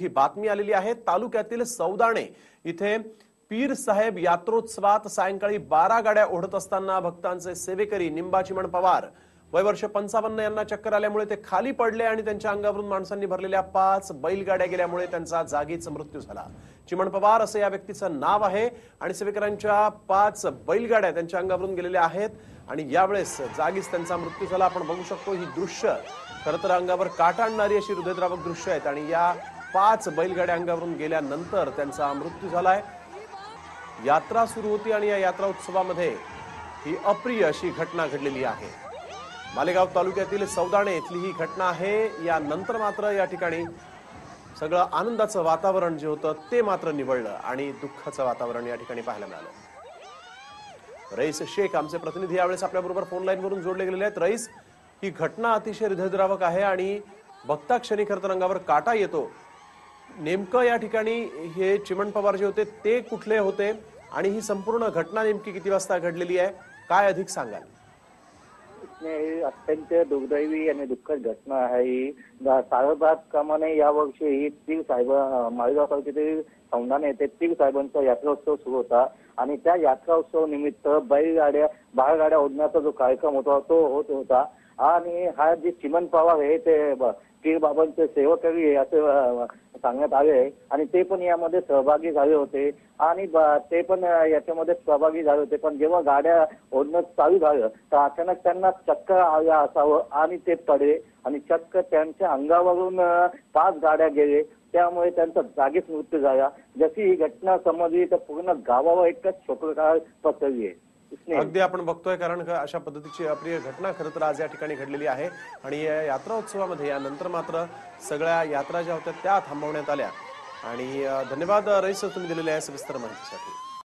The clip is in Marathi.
ही बातमी आलेली आहे. तालुक्यातील सौदाणे इथे पीर साहेब यात्रोत्सवात सायंकाळी बारा गाड्या ओढत असताना भक्तांचे सेवेकरी निंबा चिमण पवार वय वर्ष पंचावन्न यांना चक्कर आल्यामुळे ते खाली पडले आणि त्यांच्या अंगावरून माणसांनी भरलेल्या पाच बैलगाड्या गेल्यामुळे त्यांचा जागीच मृत्यू झाला. चिमण पवार असं या व्यक्तीचं नाव आहे आणि सेवेकरांच्या पाच बैलगाड्या त्यांच्या अंगावरून गेलेल्या आहेत आणि यावेळेस जागीच त्यांचा मृत्यू झाला. आपण बघू शकतो ही दृश्य खरं तर अंगावर काटा आणणारी अशी हृदयद्रावक दृश्य आहेत आणि या पाच बैलगाड्या अंगावरून गेल्यानंतर त्यांचा मृत्यू झालाय. यात्रा सुरू होती आणि या यात्रा उत्सवामध्ये ही अप्रिय अशी घटना घडलेली आहे. मालेगाव तालुक्यातील सौदाणे इथली ही घटना आहे. यानंतर मात्र या ठिकाणी सगळं आनंदाचं वातावरण जे होतं ते मात्र निवडलं आणि दुःखाचं वातावरण या ठिकाणी पाहायला मिळालं. रईस शेख आमचे प्रतिनिधी यावेळेस आपल्याबरोबर फोन लाईन वरून जोडले गेलेले आहेत. रईस ही घटना अतिशय हृदयद्रावक आहे आणि बघता क्षणी खरं तर अंगावर काटा येतो. नेमकं या ठिकाणी हे चिमण पवार जे होते ते कुठले होते आणि ही संपूर्ण घटना नेमकी किती वाजता घडलेली आहे काय अधिक सांगाल? ही अत्यंत दुर्दैवी आणि दुःखद घटना आहे. ही सारदात कामाने यावर्षी ही तीर साहेब माळेगाव तालुक्यातील संधान येथे तीर साहेबांचा यात्रोत्सव सुरू होता आणि त्या यात्रोत्सव निमित्त बैलगाड्या बाळगाड्या ओढण्याचा जो कार्यक्रम होता तो होत होता. आणि हा जे चिमन पवार हे ते पीर बाबांचे सेवकरी असे सांगण्यात आले आणि ते पण यामध्ये सहभागी झाले होते. आणि ते पण याच्यामध्ये सहभागी झाले होते. पण जेव्हा गाड्या ओढणं चालू झालं तर अचानक त्यांना चक्कर आलं असावं आणि ते पडले. आणि चक्क त्यांच्या अंगावरून पाच गाड्या गेले. त्यामुळे त्यांचा जागीच मृत्यू झाला. जशी ही घटना समजली तर पूर्ण गावावर एकच शोककार पसरली आहे. अगदी आपण बघतोय कारण का अशा पद्धतीची अप्रिय घटना खरं तर आज या ठिकाणी घडलेली आहे. आणि या यात्रा उत्सवामध्ये यानंतर मात्र सगळ्या यात्रा ज्या होत्या त्या थांबवण्यात आल्या. आणि धन्यवाद रईस तुम्ही दिलेल्या या सविस्तर माहितीसाठी.